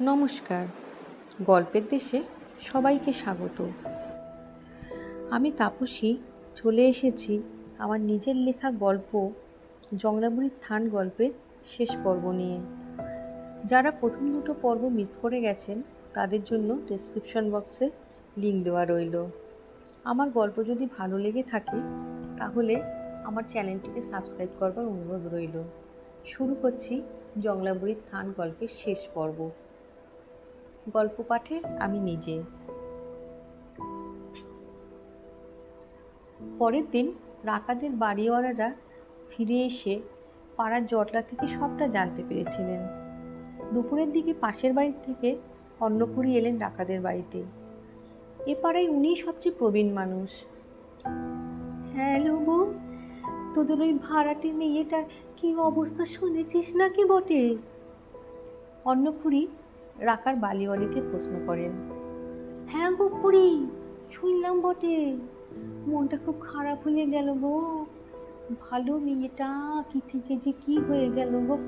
নমস্কার। গল্পের দেশে সবাইকে স্বাগত। আমি তাপসী, চলে এসেছি আমার নিজের লেখা গল্প জংলাবুড়ির থান গল্পের শেষ পর্ব নিয়ে। যারা প্রথম দুটো পর্ব মিস করে গেছেন, তাদের জন্য ডেসক্রিপশন বক্সে লিঙ্ক দেওয়া রইল। আমার গল্প যদি ভালো লেগে থাকে, তাহলে আমার চ্যানেলটিকে সাবস্ক্রাইব করবার অনুরোধ রইল। শুরু করছি জংলাবুড়ির থান গল্পের শেষ পর্ব। গল্প পাঠে আমি নিজে। পরের দিন রাকাদের বাড়িওয়ালারা ফিরে এসে পাড়ার জটলা থেকে সবটা জানতে পেরেছিলেন। দুপুরের দিকে পাশের বাড়ি থেকে অন্নপুরি এলেন রাকাদের বাড়িতে। এ পাড়ায় উনিই সবচেয়ে প্রবীণ মানুষ। হ্যালো বউ তোদের ওই ভাড়াটে মেয়েটার কি অবস্থা শুনেছিস নাকি বটে? অন্নপুরি রাকার বালিওয়ালিকে প্রশ্ন করেন। হ্যাঁ গো খুড়ি শুনলাম বটে। মনটা খুব খারাপ হয়ে গেল গো। ভালো মেয়েটা কি থেকে যে কি হয়ে গেল গো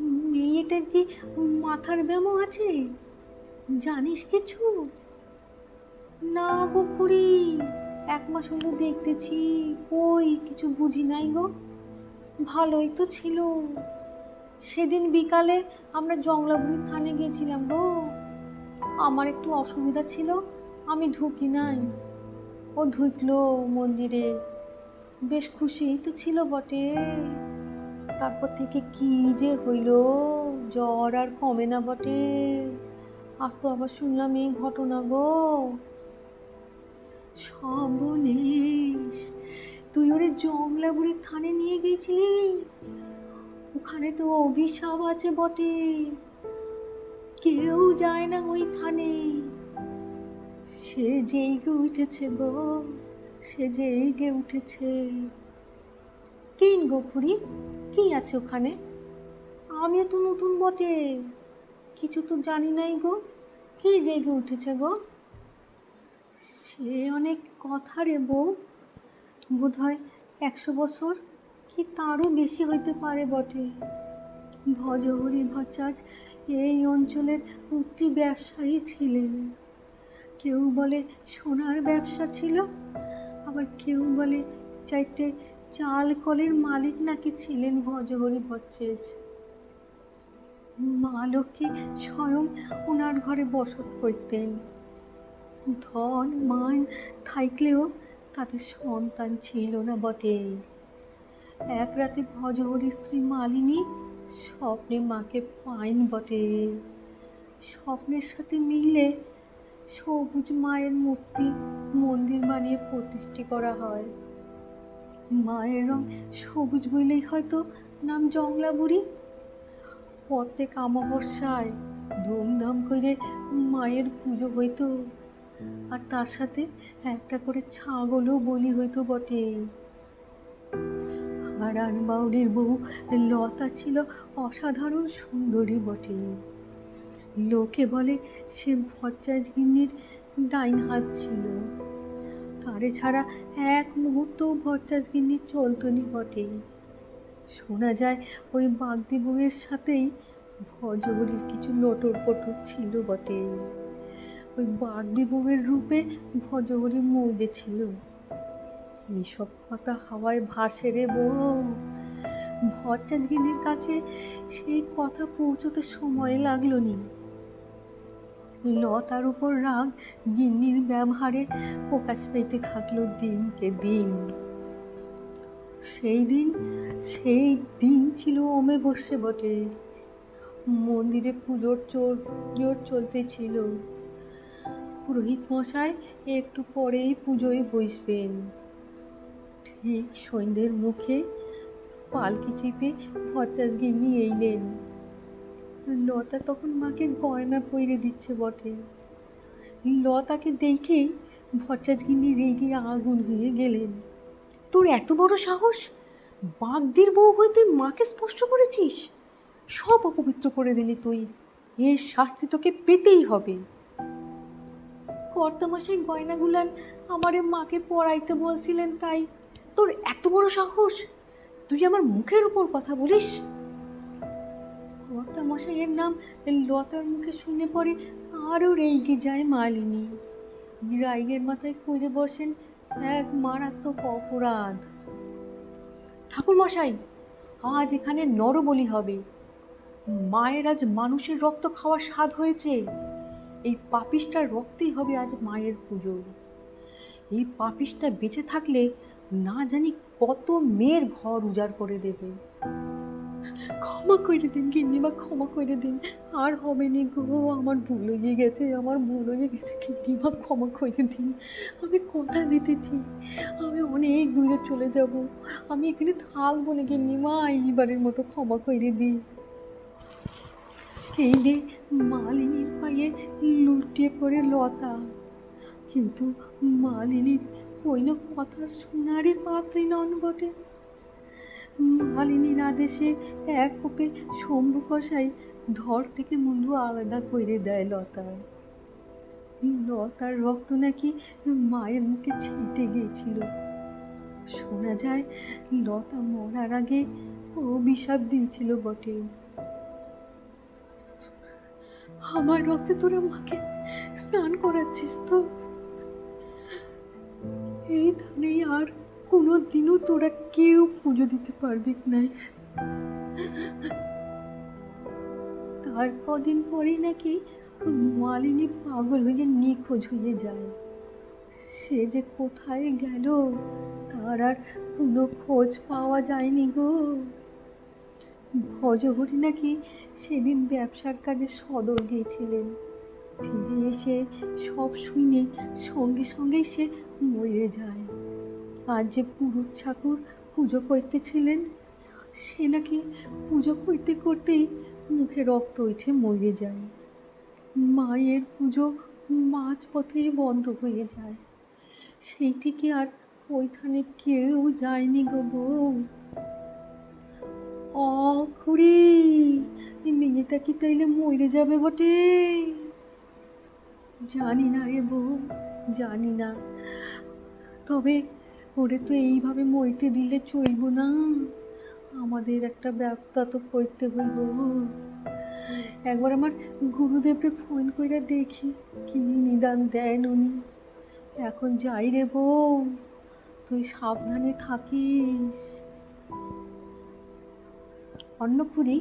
মেয়েটার কি মাথার ব্যামো আছে? জানিস কিছু? না গো খুড়ি এক মাস হলো দেখতেছি, কই কিছু বুঝি নাই গো। ভালোই তো ছিল। সেদিন বিকালে আমরা জংলাগুড়ির থানে গিয়েছিলাম গো। আমার একটু অসুবিধা ছিল, আমি ঢুকি নাই। ও ঢুকলো মন্দিরে। বেশ খুশিই তো ছিল বটে। তারপর থেকে কি যে হইল, জ্বর আর কমে না বটে। আজ তো আবার শুনলাম এই ঘটনা গো। সবনেশ তুই ওরে জংলাবুড়ির থানে নিয়ে গেছিলি ওখানে তো অভিশাপ আছে বটে। কেউ যায় না ওই থানে সে জেগে উঠেছে গো, সে জেগে উঠেছে। কিন গো খুড়ি, কি আছে ওখানে? আমিও তো নতুন বটে। কিছু তো জানি নাই গো, কি জেগে উঠেছে গো? সে অনেক কথা রে বউ। বোধ হয় একশো বছর কি তারও বেশি হইতে পারে বটে? ভজহরি ভট্টাচ এই অঞ্চলের উক্তি ব্যবসায়ী ছিলেন। কেউ বলে সোনার ব্যবসা ছিল, আবার কেউ বলে চারটে চাল কলের মালিক নাকি ছিলেন ভজহরি ভট্টাচ। মা লক্ষ্মী স্বয়ং ওনার ঘরে বসত করতেন। ধন, মান থাকলেও তাদের সন্তান ছিল না বটে। এক রাতে ভজহরি স্ত্রী মালিনী স্বপ্নে মাকে পাইন বটে। স্বপ্নের সাথে মিলে সবুজ মায়ের মূর্তি মন্দির বানিয়ে প্রতিষ্ঠি করা হয়। মায়ের রং সবুজ বলেই হয়তো নাম জংলা বুড়ি প্রত্যেক অমাবস্যায় ধুমধাম করে মায়ের পুজো হইতো। আর তার সাথে একটা করে ছাগলও বলি হইতো বটে। হারান বাউরির বউ। লতা ছিল অসাধারণ সুন্দরী বটে। লোকে বলে সে ভট্টাচ গিন্নির ডাইন হাত ছিল। তারে ছাড়া এক মুহূর্ত ভট্টাচ গিন্নি চলতনি বটে। শোনা যায় ওই বাগদি বউয়ের সাথেই ভজহরির কিছু লটর পটর ছিল বটে। ওই বাগদি বউয়ের রূপে ভজহরি মৌজে ছিল। কথা হাওয়ায় ভাসে রে বউ। ভট্টাচগিনীর কাছে সেই কথা পৌঁছতে সময় লাগল নি লতার উপর রাগ, গিন্নির ব্যবহারে প্রকাশ পেতে থাকল দিনকে দিন। সেই দিন সেই দিন ছিল ওমে বসে বটে। মন্দিরে পুজোর চোর জোর চলতেছিল পুরোহিত মশাই একটু পরেই পুজোয় বসবেন। ঠিক সন্ধ্যের মুখে পালকি চেপে ভট্টাচ গিন্নি এইলেন লতা তখন মাকে গয়না পইরে দিচ্ছে বটে। লতাকে দেখেই ভট্টাচ গিন্নি রেগে আগুন হয়ে গেলেন। তোর এত বড় সাহস? বাগদির বউ হয়ে তুই মাকে স্পষ্ট করেছিস? সব অপবিত্র করে দিলি তুই। এর শাস্তি তোকে পেতেই হবে। কর্তামশাই গয়নাগুলান আমারে মাকে পড়াইতে বলছিলেন তাই তোর এত বড় সাহস? তুই আমার মুখের উপর কথা বলিস? কর্তা মশাইয়ের নাম লতার মুখে শুনে পড়ে আরও রেগে যায় মালিনী। রাইগের মাথায় খুঁজে বসেন এক মারাত্মক অপরাধ। ঠাকুর মশাই, আজ এখানে নরবলি হবে। মায়ের আজ মানুষের রক্ত খাওয়ার স্বাদ হয়েছে। এই পাপিসটার রক্তেই হবে আজ মায়ের পুজো। এই পাপিসটা বেঁচে থাকলে না জানি কত মেয়ের ঘর উজাড় করে দেবে। ক্ষমা করে দিন গিন্নিমা ক্ষমা করে দিন। আর হবে নি গো, আমার ভুল হয়ে গেছে, আমার ভুল হয়ে গেছে গিন্নিমা ক্ষমা করে দিন। আমি কথা দিতেছি আমি অনেক দূরে চলে যাব। আমি এখানে থাকব না গিন্নিমা এইবারের মতো ক্ষমা করে দিই। এই যে মালিনীর পায়ে লুটিয়ে পড়ে লতা, কিন্তু মালিনীর কইন কথা শোনারই পাত্রী নন বটে। মালিনীর আদেশে এক কোপে শম্ভু কষাই ধর থেকে মুন্ডু আলাদা করে দেয় লতার। লতার রক্ত নাকি মায়ের মুখে ছিটে গিয়েছিল। শোনা যায়, লতা মরার আগে অভিশাপ দিয়েছিল বটে। আমার রক্তে তোরা মাকে স্নান করাচ্ছিস তো? এই ধানে আর কোনো দিনও তোরা কেউ পুজো দিতে পারবি নাই। তার কদিন পরেই নাকি মালিনী পাগল হয়ে নিখোঁজ হয়ে যায়। সে যে কোথায় গেল, তার আর কোনো খোঁজ পাওয়া যায়নি গো। ভজহরি নাকি সেদিন ব্যবসার কাজে সদর গিয়েছিলেন। ফিরে এসে সব শুনে সঙ্গে সঙ্গেই সে মরে যায়। আর যে পুরুষ ঠাকুর পুজো করতেছিলেন, সে নাকি পুজো করতে করতেই মুখে রক্ত উঠে মরে যায়। মায়ের পুজো মাঝ পথেই বন্ধ হয়ে যায়। সেই থেকে আর ওইখানে কেউ যায়নি গো বউ। অ খুড়ি মেয়েটা কি তাইলে মরে যাবে বটে? জানি না রে বউ, জানি না। তবে ওরে তো এইভাবে মইতে দিলে চলব না। আমাদের একটা ব্যবস্থা তো করতে হইব। একবার আমার গুরুদেবকে ফোন করে দেখি, কি নিদান দেন উনি। এখন যাই রে বউ, তুই সাবধানে থাকিস। অন্নপুরী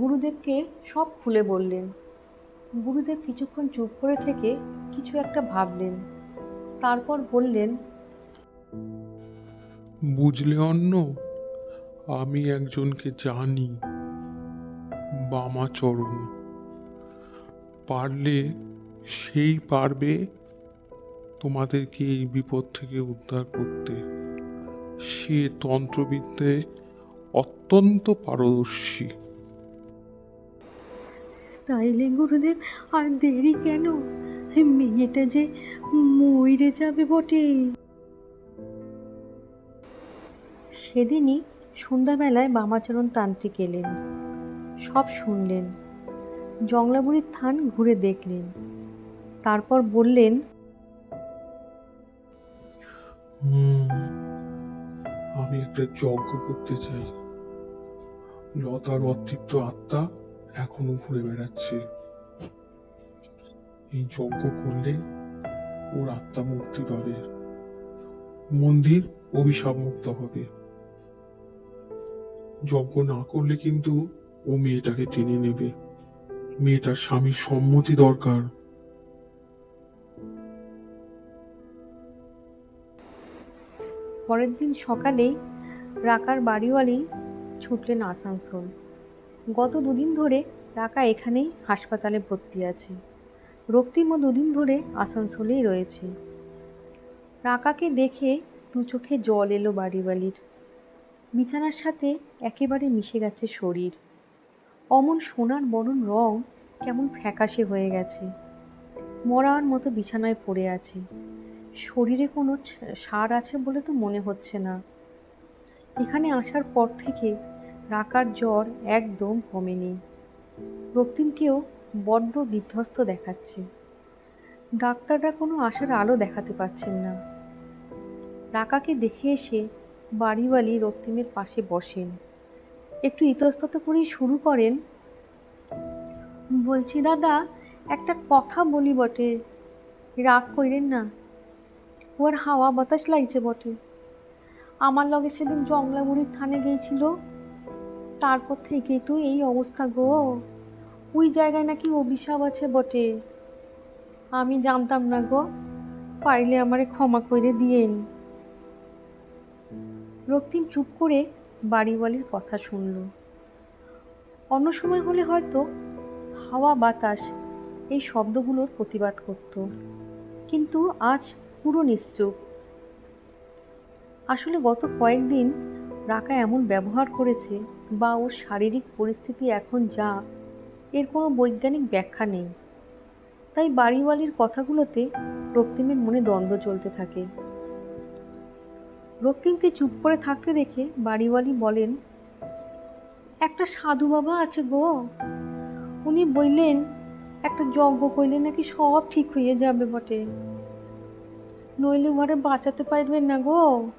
গুরুদেবকে সব খুলে বললেন। গুরুদেব কিছুক্ষণ চুপ করে থেকে কিছু একটা ভাবলেন। তারপর বললেন বুঝলে অন্য? আমি একজনকে জানি। বামাচরণ পারলে সেই পারবে তোমাদেরকে এই বিপদ থেকে উদ্ধার করতে। সে তন্ত্রবিদ্যায় অত্যন্ত পারদর্শী। তাইলে গুরুদেব, আর দেরি কেন? মেয়েটা যে মইরে যাবে বটে। সেদিনই সন্ধ্যাবেলায় বামাচরণ তান্ত্রিক এলেন। সব শুনলেন। জংলাবুড়ির থান ঘুরে দেখলেন। তারপর বললেন আমি একটা যজ্ঞ করতে চাই। লতার অতৃপ্ত আত্মা এখনও ঘুরে বেড়াচ্ছে। এই যজ্ঞ করলে ওর আত্মা মুক্তি পাবে। মন্দির অভিশাপ মুক্ত হবে। যজ্ঞ না করলে কিন্তু ও মেয়েটাকে টেনে নেবে। মেয়েটার স্বামীর সম্মতি দরকার। পরের দিন সকালেই রাকার বাড়িওয়ালি ছুটলেন আসানসোল। গত দুদিন ধরে রাকা এখানেই হাসপাতালে ভর্তি আছে। রক্তিমও দুদিন ধরে আসানসোলেই রয়েছে। রাকাকে দেখে দু চোখে জল এলো বাড়িওয়ালির। বিছানার সাথে একেবারে মিশে গেছে শরীর। অমন সোনার বরণ রং কেমন ফ্যাকাশে হয়ে গেছে। মরার মতো বিছানায় পড়ে আছে। শরীরে কোনো সার আছে বলে তো মনে হচ্ছে না। এখানে আসার পর থেকে রাকার জ্বর একদম কমেনি। রক্তিমকেও বড্ড বিধ্বস্ত দেখাচ্ছে। ডাক্তাররা কোনো আশার আলো দেখাতে পারছেন না। রাকাকে দেখে এসে বাড়িওয়ালি রক্তিমের পাশে বসেন। একটু ইতস্তত করেই শুরু করেন। বলছি, দাদা, একটা কথা বলি বটে। রাগ কইরেন না। ওর হাওয়া বাতাস লাগছে বটে। আমার লগে সেদিন জংলামুড়ির থানে গিয়েছিল। তারপর থেকেই তো এই অবস্থা গো। ওই জায়গায় নাকি অভিশাপ আছে বটে। আমি জানতাম না গো। পারলে আমারে ক্ষমা করে দিয়েন। রক্তিম চুপ করে বাড়িওয়ালির কথা শুনল। অন্য সময় হলে হয়তো হাওয়া বাতাস এই শব্দগুলোর প্রতিবাদ করত। কিন্তু আজ পুরো নিশ্চুপ। আসলে গত কয়েকদিন রাকা এমন ব্যবহার করেছে বা ওর শারীরিক পরিস্থিতি এখন যা, এর কোনো বৈজ্ঞানিক ব্যাখ্যা নেই। তাই বাড়িওয়ালির কথাগুলোতে রক্তিমের মনে দ্বন্দ্ব চলতে থাকে। রক্তিমকে চুপ করে থাকতে দেখে বাড়িওয়ালি বলেন, একটা সাধু বাবা আছে গো। উনি বললেন, একটা যজ্ঞ করলে নাকি সব ঠিক হয়ে যাবে বটে। নইলে ঘরে বাঁচাতে পারবেন না গো।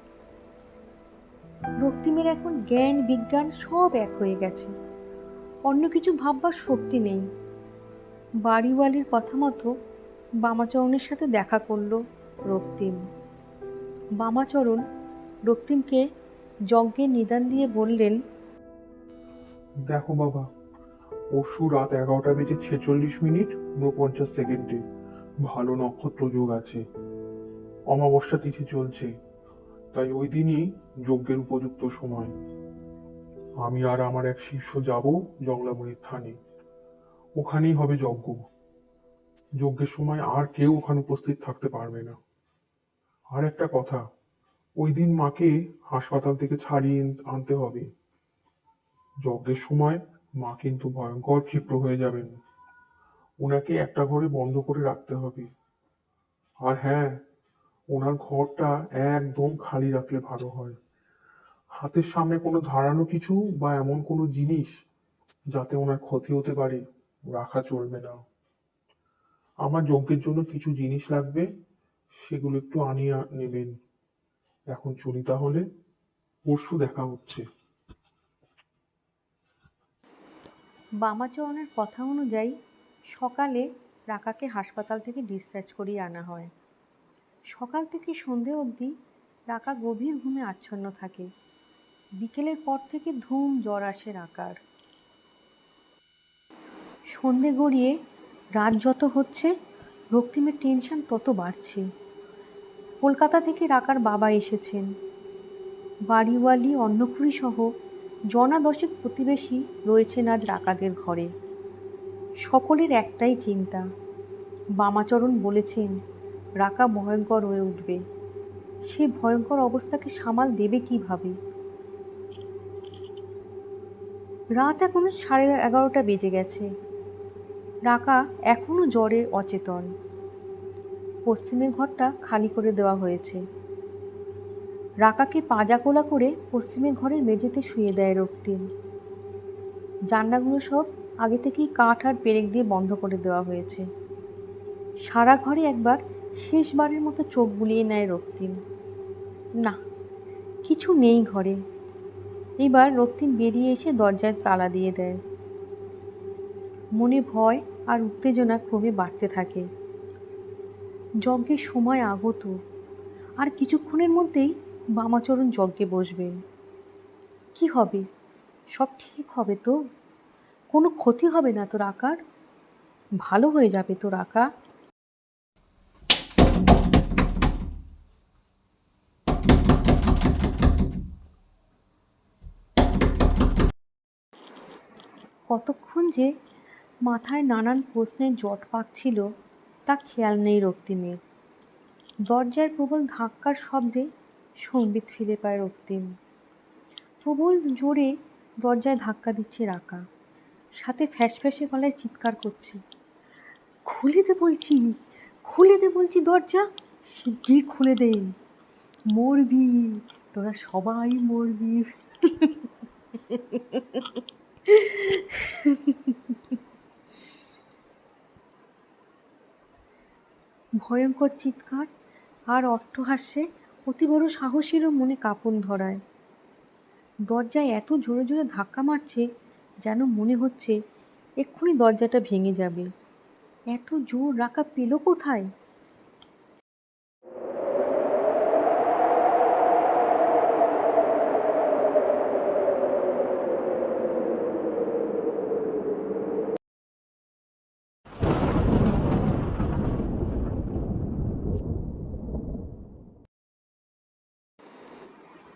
রক্তিমের এখন জ্ঞান, বিজ্ঞান সব এক হয়ে গেছে। অন্য কিছু ভাববার শক্তি নেই। বাড়িওয়ালির কথা মতো বামাচরণের সাথে দেখা করল রক্তিম। বামাচরণ রক্তিমকে যজ্ঞের নিদান দিয়ে বললেন, দেখো বাবা, পরশু রাত এগারোটা বেজে ছেচল্লিশ মিনিট উনপঞ্চাশ সেকেন্ডে ভালো নক্ষত্র যোগ আছে। অমাবস্যা তিথি চলছে, তাই ওই দিনই যজ্ঞের উপযুক্ত সময়। আমি আর আমার এক শিষ্য যাব জংলামুড়ির থানে। ওখানেই হবে যজ্ঞ। যজ্ঞের সময় আর কেউ ওখানে উপস্থিত থাকতে পারবে না। আর একটা কথা ওই দিন মাকে হাসপাতাল থেকে ছাড়িয়ে আনতে হবে। যজ্ঞের সময় মা কিন্তু ভয়ঙ্কর ক্ষিপ্র হয়ে যাবেন। ওনাকে একটা ঘরে বন্ধ করে রাখতে হবে। আর হ্যাঁ ওনার ঘরটা একদম খালি রাখলে ভালো হয়। হাতের সামনে কোনো ধারালো কিছু বা এমন কোনো জিনিস যাতে ওনার ক্ষতি হতে পারে, রাখা চলবে না। আমার যজ্ঞের জন্য কিছু জিনিস লাগবে, সেগুলো একটু আনিয়ে নেবেন। এখন চলি তাহলে। পরশু দেখা হচ্ছে। বামাচরণের কথা অনুযায়ী সকালে রাকাকে হাসপাতাল থেকে ডিসচার্জ করিয়ে আনা হয়। সকাল থেকে সন্ধে অবধি রাকা গভীর ঘুমে আচ্ছন্ন থাকে। বিকেলের পর থেকে ধুম, জ্বর আসে রাকার। সন্ধে গড়িয়ে রাত যত হচ্ছে, রক্তিমের টেনশন তত বাড়ছে। কলকাতা থেকে রাকার বাবা এসেছেন। বাড়িওয়ালি অন্নপুরী সহ জনা দশেক প্রতিবেশী রয়েছেন আজ রাকাদের ঘরে। সকলের একটাই চিন্তা। বামাচরণ বলেছেন, রাকা ভয়ঙ্কর হয়ে উঠবে। সে ভয়ঙ্কর অবস্থাকে সামাল দেবে কীভাবে? রাত এখন সাড়ে এগারোটা বেজে গেছে। রাকা এখনও জ্বরে অচেতন। পশ্চিমের ঘরটা খালি করে দেওয়া হয়েছে। রাকাকে পাজা কোলা করে পশ্চিমের ঘরের মেঝেতে শুয়ে দেয় রক্তিম। জানলাগুলো সব আগে থেকেই কাঠ আর পেরেক দিয়ে বন্ধ করে দেওয়া হয়েছে। সারা ঘরে একবার শেষবারের মতো চোখ বুলিয়ে নেয় রক্তিম। না, কিছু নেই ঘরে। এবার রক্তিম বেরিয়ে এসে দরজায় তালা দিয়ে দেয়। মনে ভয় আর উত্তেজনা ক্রমে বাড়তে থাকে। যজ্ঞের সময় আগত। আর কিছুক্ষণের মধ্যেই বামাচরণ যজ্ঞে বসবেন কি হবে? সব ঠিক হবে তো? কোনো ক্ষতি হবে না তোর আকার? ভালো হয়ে যাবে তোর আঁকা। কতক্ষণ যে মাথায় নানান প্রশ্নের জট পাকছিল তা খেয়াল নেই রক্তিমের দরজার প্রবল ধাক্কার শব্দে সম্বিত ফিরে পায় রক্তিম। প্রবল জোরে দরজায় ধাক্কা দিচ্ছে রাকা। সাথে ফ্যাসফ্যাসে গলায় চিৎকার করছে। খুলে দে বলছি, খুলে দে বলছি দরজা শিগগির খুলে দে। মরবি, তোরা সবাই মরবি। ভয়ঙ্কর চিৎকার আর অট্টহাস্যে অতি বড় সাহসীরও মনে কাঁপন ধরায়। দরজায় এত জোরে জোরে ধাক্কা মারছে যেন মনে হচ্ছে এক্ষুনি দরজাটা ভেঙে যাবে। এত জোর রাখা পেল কোথায়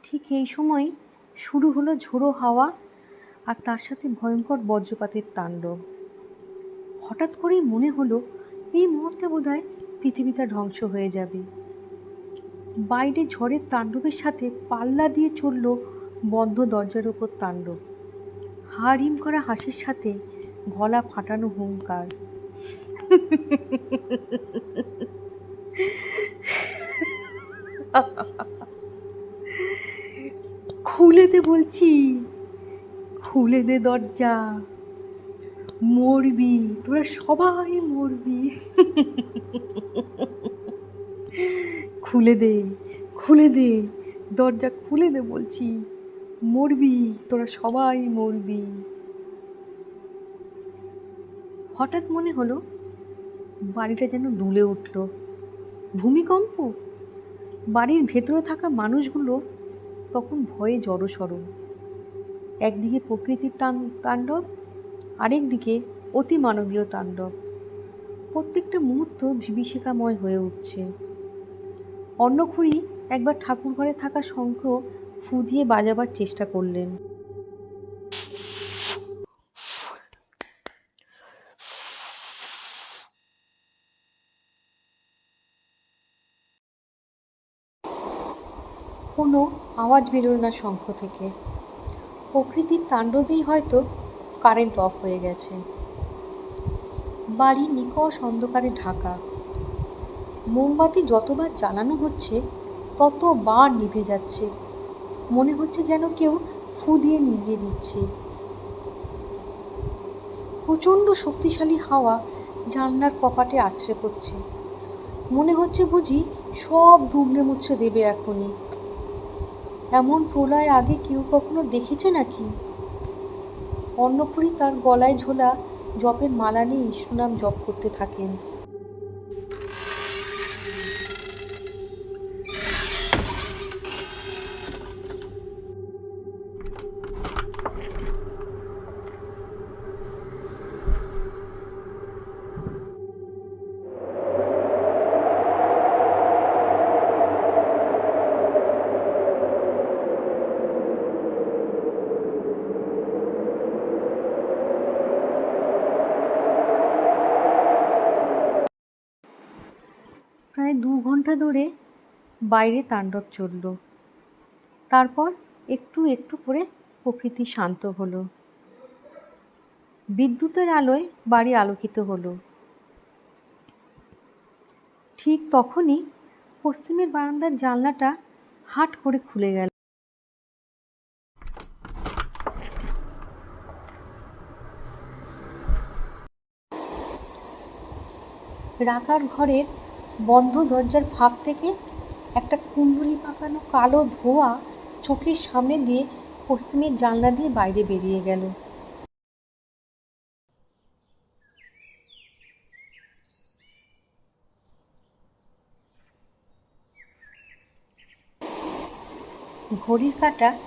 ঠিক এই সময় শুরু হলো ঝোড়ো হাওয়া আর তার সাথে ভয়ঙ্কর বজ্রপাতের তাণ্ডব। হঠাৎ করেই মনে হলো এই মুহূর্তে বোধহয় পৃথিবীটা ধ্বংস হয়ে যাবে। বাইরে ঝড়ের তাণ্ডবের সাথে পাল্লা দিয়ে চলল বন্ধ দরজার ওপর তাণ্ডব। হাড়িম করা হাসির সাথে গলা ফাটানো হুঙ্কার। খুলে দে বলছি খুলে দে দরজা। মরবি, তোরা সবাই মরবি। খুলে দে খুলে দে দরজা খুলে দে বলছি, মরবি, তোরা সবাই মরবি। হঠাৎ মনে হলো, বাড়িটা যেন দুলে উঠল। ভূমিকম্প? বাড়ির ভেতরে থাকা মানুষগুলো তখন ভয়ে জড়সড় একদিকে প্রকৃতির টান, তাণ্ডব, আরেকদিকে অতি মানবীয় তাণ্ডব। প্রত্যেকটা মুহূর্ত বিভীষিকাময় হয়ে উঠছে। অন্নখুড়ি একবার ঠাকুর ঘরে থাকা শঙ্খ ফু দিয়ে বাজাবার চেষ্টা করলেন কোনো আওয়াজ বেরোল না শঙ্খ থেকে। প্রকৃতির তাণ্ডবেই হয়তো কারেন্ট অফ হয়ে গেছে। বাড়ি নিকষ অন্ধকারে ঢাকা। মোমবাতি যতবার জ্বালানো হচ্ছে, ততবার নিভে যাচ্ছে। মনে হচ্ছে যেন কেউ ফু দিয়ে নিভিয়ে দিচ্ছে। প্রচণ্ড শক্তিশালী হাওয়া জানলার কপাটে আছড়ে পড়ছে। মনে হচ্ছে বুঝি সব দুমড়ে মুচড়ে দেবে এখনই। এমন প্রলয় আগে কেউ কখনো দেখেছে নাকি? অন্নপুরী তার গলায় ঝোলা জপের মালা নিয়ে ইষ্টনাম জপ করতে থাকেন। প্রায় দু ঘণ্টা ধরে বাইরে তাণ্ডব চলল। তারপর একটু একটু করে প্রকৃতি শান্ত হলো। বিদ্যুতের আলোয় বাড়ি আলোকিত হলো। ঠিক তখনই পশ্চিমের বারান্দার জানলাটা হাট করে খুলে গেল। রাকার ঘরের বন্ধ দরজার ফাঁক থেকে একটা কুণ্ডলি পাকানো কালো ধোঁয়া চোখের সামনে দিয়ে পশ্চিমের জানলা দিয়ে বাইরে বেরিয়ে গেল। ঘড়ির কাঁটা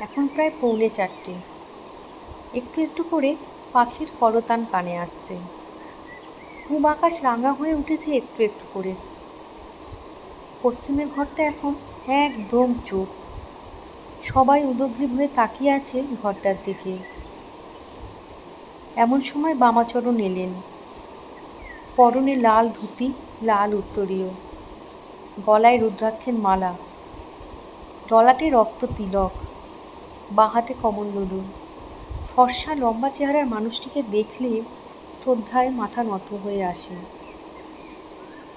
এখন প্রায় পৌনে চারটে। একটু একটু করে পাখির করতান কানে আসছে। পূব আকাশ রাঙা হয়ে উঠেছে একটু একটু করে। পশ্চিমের ঘরটা এখন একদম চুপ। সবাই উদগ্রীব হয়ে তাকিয়ে আছে ঘরটার দিকে। এমন সময় বামাচরণ এলেন। পরনে লাল ধুতি, লাল উত্তরীয়। গলায় রুদ্রাক্ষের মালা। ললাটে রক্ত তিলক। বাহাতে কমণ্ডলু ফর্সা লম্বা চেহারার মানুষটিকে দেখলে শ্রদ্ধায় মাথা নত হয়ে আসে।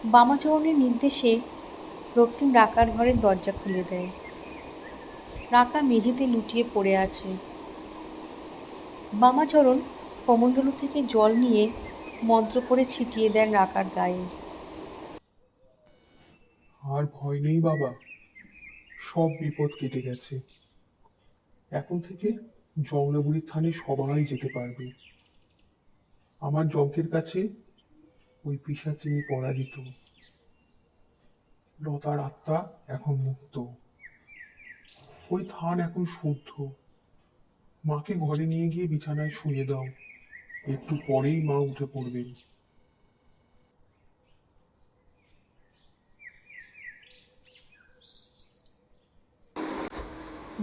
বামাচরণের নির্দেশে রক্তিম রাকার ঘরের দরজা খুলে দেয়। রাকা মেঝেতে লুটিয়ে পড়ে আছে। বামাচরণ কমণ্ডলু থেকে জল নিয়ে মন্ত্র করে ছিটিয়ে দেন রাকার গায়ে। আর ভয় নেই বাবা, সব বিপদ কেটে গেছে। এখন থেকে জংলাবুড়ির থানে সবাই যেতে পারবে। আমার যজ্ঞের কাছে ওই পিসাচিনি পরাজিত। লতার আত্মা এখন মুক্ত। ওই থান এখন শুদ্ধ। মাকে ঘরে নিয়ে গিয়ে বিছানায় শুয়ে দাও। একটু পরেই মা উঠে পড়বেন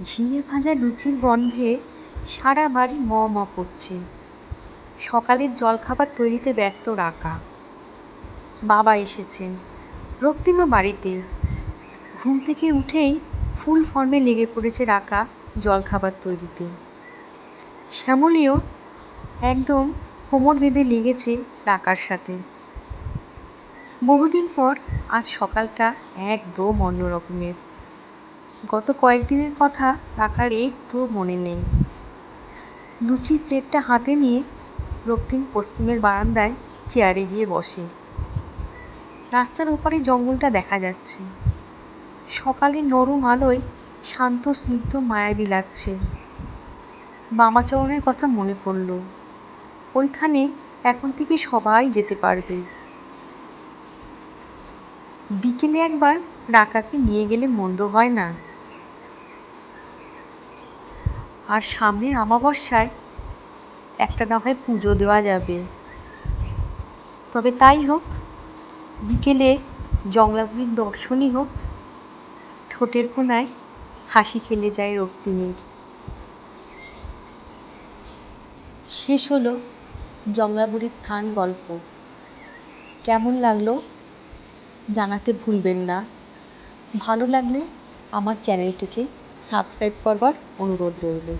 ঝিঙে ভাজা লুচির গন্ধে সারা বাড়ি ম ম করছে। সকালের জলখাবার তৈরিতে ব্যস্ত রাকা। বাবা এসেছেন। রক্তিমা বাড়িতে। ঘুম থেকে উঠেই ফুল ফর্মে লেগে পড়েছে রাকা জলখাবার তৈরিতে। শ্যামলীও একদম কোমর বেঁধে লেগেছে রাকার সাথে। বহুদিন পর আজ সকালটা একদম অন্য রকমের। গত কয়েকদিনের কথা রাখার একটুও মনে নেই। লুচির প্লেটটা হাতে নিয়ে রক্তিম পশ্চিমের বারান্দায় চেয়ারে গিয়ে বসে। রাস্তার ওপারে জঙ্গলটা দেখা যাচ্ছে। সকালে নরম আলোয় শান্ত, স্নিগ্ধ মায়াবী লাগছে। বামাচরণের কথা মনে পড়ল। ওইখানে এখন থেকে সবাই যেতে পারবে। বিকেলে একবার রাকাকে নিয়ে গেলে মন্দ হয় না। আর সামনের অমাবস্যায় একটা না হয় পুজো দেওয়া যাবে। তবে তাই হোক, বিকেলে জংলাগুলির দর্শনই হোক, ঠোঁটের কোনায় হাসি খেলে যায় রক্তিমের। শেষ হলো জংলাবুড়ির থান গল্প। কেমন লাগল জানাতে ভুলবেন না। ভালো লাগলে আমার চ্যানেলটিকে সাবস্ক্রাইব করবার অনুরোধ রইল।